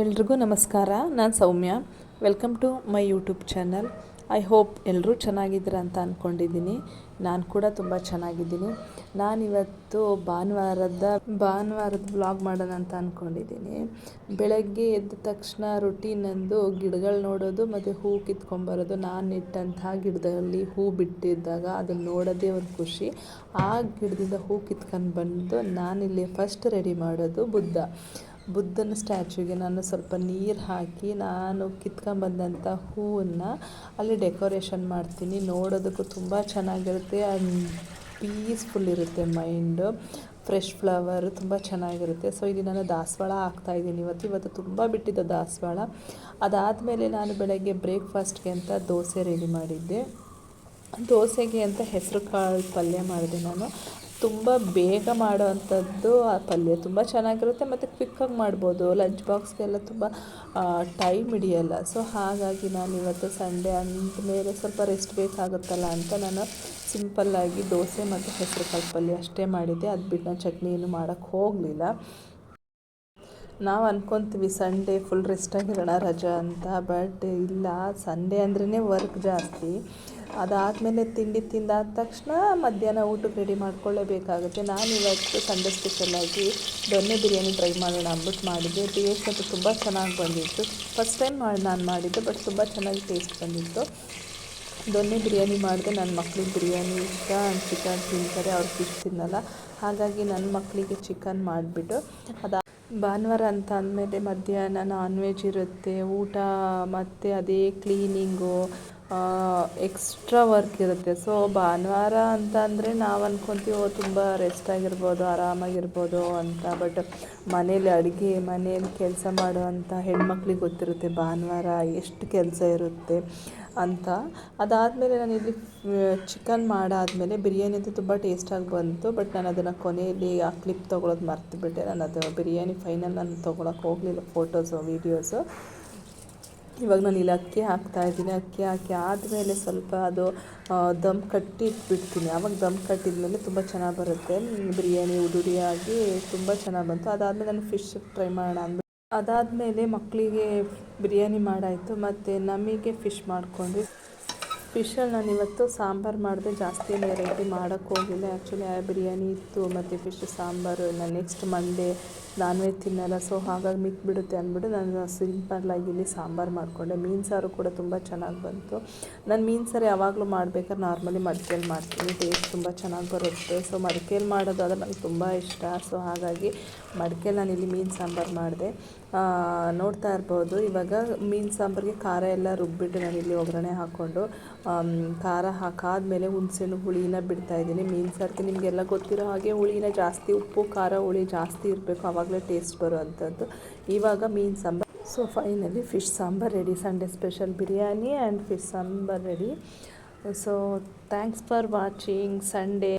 ಎಲ್ರಿಗೂ ನಮಸ್ಕಾರ, ನಾನು Soumya. Welcome to my YouTube channel I hope ಎಲ್ಲರೂ ಚೆನ್ನಾಗಿದ್ದೀರ ಅಂತ ಅಂದ್ಕೊಂಡಿದ್ದೀನಿ ನಾನು ಕೂಡ ತುಂಬ ಚೆನ್ನಾಗಿದ್ದೀನಿ. ನಾನಿವತ್ತು ಭಾನುವಾರದ ಭಾನುವಾರದ ವ್ಲಾಗ್ ಮಾಡೋಣ ಅಂತ ಅಂದ್ಕೊಂಡಿದ್ದೀನಿ ಬೆಳಗ್ಗೆ ಎದ್ದ ತಕ್ಷಣ ರೊಟೀನಂದು ಗಿಡಗಳು ನೋಡೋದು, ಮತ್ತು ಹೂ ಕಿತ್ಕೊಂಬರೋದು. ನಾನು ಇಟ್ಟಂತಹ ಗಿಡದಲ್ಲಿ ಹೂ ಬಿಟ್ಟಿದ್ದಾಗ ಅದನ್ನು ನೋಡೋದೇ ಒಂದು ಖುಷಿ. ಆ ಗಿಡದಿಂದ ಹೂ ಕಿತ್ಕೊಂಡು ಬಂದು ನಾನಿಲ್ಲಿ ಫಸ್ಟ್ ರೆಡಿ ಮಾಡೋದು ಬುದ್ಧ. ಬುದ್ಧನ ಸ್ಟ್ಯಾಚ್ಯೂಗೆ ನಾನು ಸ್ವಲ್ಪ ನೀರು ಹಾಕಿ ನಾನು ಕಿತ್ಕೊಂಡ್ಬಂದಂಥ ಹೂವನ್ನು ಅಲ್ಲಿ ಡೆಕೋರೇಷನ್ ಮಾಡ್ತೀನಿ. ನೋಡೋದಕ್ಕೂ ತುಂಬ ಚೆನ್ನಾಗಿರುತ್ತೆ. ಆ್ಯಂಡ್ ಪೀಸ್ಫುಲ್ ಇರುತ್ತೆ ಮೈಂಡು. ಫ್ರೆಶ್ ಫ್ಲವರು ತುಂಬ ಚೆನ್ನಾಗಿರುತ್ತೆ. ಸೊ, ಇಲ್ಲಿ ನಾನು ದಾಸವಾಳ ಹಾಕ್ತಾಯಿದ್ದೀನಿ ಇವತ್ತು ಇವತ್ತು ತುಂಬ ಬಿಟ್ಟಿದ್ದ ದಾಸವಾಳ. ಅದಾದಮೇಲೆ ನಾನು ಬೆಳಗ್ಗೆ ಬ್ರೇಕ್ಫಾಸ್ಟ್ಗೆ ಅಂತ ದೋಸೆ ರೆಡಿ ಮಾಡಿದ್ದೆ. ದೋಸೆಗೆ ಅಂತ ಹೆಸರು ಕಾಳು ಪಲ್ಯ ಮಾಡಿದೆ ನಾನು. ತುಂಬ ಬೇಗ ಮಾಡೋ ಅಂಥದ್ದು ಆ ಪಲ್ಯ ತುಂಬ ಚೆನ್ನಾಗಿರುತ್ತೆ ಮತ್ತು ಕ್ವಿಕ್ಕಾಗಿ ಮಾಡ್ಬೋದು. ಲಂಚ್ ಬಾಕ್ಸ್ಗೆಲ್ಲ ತುಂಬ ಟೈಮ್ ಹಿಡಿಯಲ್ಲ. ಸೊ ಹಾಗಾಗಿ ನಾನು ಇವತ್ತು ಸಂಡೇ ಅಂದಮೇಲೆ ಸ್ವಲ್ಪ ರೆಸ್ಟ್ ಬೇಕಾಗುತ್ತಲ್ಲ ಅಂತ ನಾನು ಸಿಂಪಲ್ಲಾಗಿ ದೋಸೆ ಮತ್ತು ಹೆಸರು ಕಾಳು ಪಲ್ಯ ಅಷ್ಟೇ ಮಾಡಿದ್ದೆ. ಅದು ಬಿಟ್ಟು ನಾನು ಚಟ್ನಿ ಮಾಡೋಕ್ಕೆ ಹೋಗಲಿಲ್ಲ. ನಾವು ಅಂದ್ಕೊತೀವಿ ಸಂಡೇ ಫುಲ್ ರೆಸ್ಟಾಗಿರೋಣ ರಜಾ ಅಂತ ಬಟ್ ಇಲ್ಲ. ಸಂಡೇ ಅಂದ್ರೇ ವರ್ಕ್ ಜಾಸ್ತಿ. ಅದಾದಮೇಲೆ ತಿಂಡಿ ತಿಂದಾದ ತಕ್ಷಣ ಮಧ್ಯಾಹ್ನ ಊಟಕ್ಕೆ ರೆಡಿ ಮಾಡ್ಕೊಳ್ಳೇಬೇಕಾಗುತ್ತೆ. ನಾನು ಇವತ್ತು ಸಂಡೇ ಸ್ಪೆಷಲಾಗಿ ದೊನ್ನೆ ಬಿರಿಯಾನಿ ಟ್ರೈ ಮಾಡೋಣ ಅಂದ್ಬಿಟ್ಟು ಮಾಡಿದ್ದೆ. ಟೇಸ್ಟ್ ಅದು ತುಂಬ ಚೆನ್ನಾಗಿ ಬಂದಿತ್ತು. ಫಸ್ಟ್ ಟೈಮ್ ಮಾಡಿ, ನಾನು ಮಾಡಿದ್ದೆ ಬಟ್ ತುಂಬ ಚೆನ್ನಾಗಿ ಟೇಸ್ಟ್ ಬಂದಿತ್ತು. ದೊನ್ನೆ ಬಿರಿಯಾನಿ ಮಾಡಿದೆ. ನನ್ನ ಮಕ್ಳಿಗೆ ಬಿರಿಯಾನಿ ಇಷ್ಟ ಚಿಕನ್ ತಿಂತಾರೆ ಅವ್ರು ಫಿಶ್ ತಿನ್ನಲ್ಲ. ಹಾಗಾಗಿ ನನ್ನ ಮಕ್ಕಳಿಗೆ ಚಿಕನ್ ಮಾಡಿಬಿಟ್ಟು ಅದಾ ಭಾನುವಾರ ಅಂತ ಅಂದಮೇಲೆ ಮಧ್ಯಾಹ್ನ ನಾನ್ ವೆಜ್ ಇರುತ್ತೆ, ಊಟ ಮತ್ತು ಅದೇ ಕ್ಲೀನಿಂಗು ಎಕ್ಸ್ಟ್ರಾ ವರ್ಕ್ ಇರುತ್ತೆ. ಸೊ ಭಾನುವಾರ ಅಂತ ಅಂದರೆ ನಾವು ಅಂದ್ಕೊತೀವಿ ತುಂಬ ರೆಸ್ಟ್ ಆಗಿರ್ಬೋದು, ಆರಾಮಾಗಿರ್ಬೋದು ಅಂತ. ಬಟ್ ಮನೇಲಿ ಅಡುಗೆ, ಮನೇಲಿ ಕೆಲಸ ಮಾಡುವಂಥ ಹೆಣ್ಮಕ್ಳಿಗೆ ಗೊತ್ತಿರುತ್ತೆ ಭಾನುವಾರ ಎಷ್ಟು ಕೆಲಸ ಇರುತ್ತೆ. ಅಂತ. ಅದಾದಮೇಲೆ ನಾನು ಇಲ್ಲಿ ಚಿಕನ್ ಮಾಡಾದಮೇಲೆ ಬಿರಿಯಾನಿ ಅಂತೂ ತುಂಬ ಟೇಸ್ಟಾಗಿ ಬಂತು ಬಟ್ ನಾನು ಅದನ್ನು ಕೊನೆಯಲ್ಲಿ ಆ ಕ್ಲಿಪ್ ತೊಗೊಳೋದು ಮರ್ತುಬಿಟ್ಟೆ. ನಾನು ಅದು ಬಿರಿಯಾನಿ ಫೈನಲ್ ನಾನು ತೊಗೊಳಕ್ಕೆ ಹೋಗಲಿಲ್ಲ ಫೋಟೋಸು ವೀಡಿಯೋಸು ಇವಾಗ ನಾನು ಇಲ್ಲಿ ಅಕ್ಕಿ ಹಾಕ್ತಾಯಿದ್ದೀನಿ ಅಕ್ಕಿ ಹಾಕಿ ಆದಮೇಲೆ ಸ್ವಲ್ಪ ಅದು ದಮ್ ಕಟ್ಟಿ ಇಟ್ಬಿಡ್ತೀನಿ. ಆವಾಗ ದಮ್ ಕಟ್ಟಿದ್ಮೇಲೆ ತುಂಬ ಚೆನ್ನಾಗಿ ಬರುತ್ತೆ. ಬಿರಿಯಾನಿ ಉದುರಿಯಾಗಿ ತುಂಬ ಚೆನ್ನಾಗಿ ಬಂತು. ಅದಾದಮೇಲೆ ನಾನು ಫಿಶ್ ಟ್ರೈ ಮಾಡೋಣ ಅದಾದಮೇಲೆ ಮಕ್ಕಳಿಗೆ ಬಿರಿಯಾನಿ ಮಾಡಾಯಿತು, ಮತ್ತು ನಮಗೆ ಫಿಶ್ ಮಾಡಿಕೊಂಡ್ವಿ. ಫಿಶಲ್ಲಿ ನಾನು ಇವತ್ತು ಸಾಂಬಾರು ಮಾಡಿದೆ, ಜಾಸ್ತಿ ವೆರೈಟಿ ಮಾಡೋಕ್ಕೋಗಿಲ್ಲ ಆ್ಯಕ್ಚುಲಿ ಆ ಬಿರಿಯಾನಿ ಇತ್ತು, ಮತ್ತು ಫಿಶ್ ಸಾಂಬಾರು ನಾನು ನೆಕ್ಸ್ಟ್ ಮಂಡೇ ನಾನ್ ವೆಜ್ ತಿನ್ನಲ್ಲ ಸೊ ಹಾಗಾಗಿ ಮಿಕ್ಬಿಡುತ್ತೆ ಅಂದ್ಬಿಟ್ಟು ನಾನು ಸಿಂಪಲ್ಲಾಗಿ ಇಲ್ಲಿ ಸಾಂಬಾರು ಮಾಡಿಕೊಂಡೆ. ಮೀನು ಸಾರು ಕೂಡ ತುಂಬ ಚೆನ್ನಾಗಿ ಬಂತು. ನಾನು ಮೀನು ಸಾರು ಯಾವಾಗಲೂ ಮಾಡ್ಬೇಕಾದ್ರೆ ನಾರ್ಮಲಿ ಮಡಿಕೇಲಿ ಮಾಡ್ತೀನಿ. ಟೇಸ್ಟ್ ತುಂಬ ಚೆನ್ನಾಗಿ ಬರುತ್ತೆ. ಸೊ ಮಡಿಕೆಯಲ್ಲಿ ಮಾಡೋದಾದ್ರೆ ನನಗೆ ತುಂಬ ಇಷ್ಟ. ಸೊ ಹಾಗಾಗಿ ಮಡಿಕೆಯಲ್ಲಿ ನಾನು ಇಲ್ಲಿ ಮೀನು ಸಾಂಬಾರು ಮಾಡಿದೆ. ನೋಡ್ತಾ ಇರ್ಬೋದು. ಇವಾಗ ಮೀನು ಸಾಂಬಾರಿಗೆ ಖಾರ ಎಲ್ಲ ರುಬ್ಬಿಟ್ಟು ನಾನು ಇಲ್ಲಿ ಒಗ್ಗರಣೆ ಹಾಕ್ಕೊಂಡು ಖಾರ ಹಾಕಾದ್ಮೇಲೆ ಹುಣಸೆಹಣ್ಣು ಹುಳಿನ ಬಿಡ್ತಾಯಿದ್ದೀನಿ ಮೀನು ಸಾರಿಗೆ ನಿಮಗೆಲ್ಲ ಗೊತ್ತಿರೋ ಹಾಗೆ ಹುಳಿನ ಜಾಸ್ತಿ ಉಪ್ಪು, ಖಾರ ಹುಳಿ ಜಾಸ್ತಿ ಇರಬೇಕು. ಆವಾಗಲೇ ಟೇಸ್ಟ್ ಬರೋ ಅಂಥದ್ದು ಇವಾಗ ಮೀನು sambar. So finally fish sambar ready Sunday special biryani and fish sambar ready so thanks for watching Sunday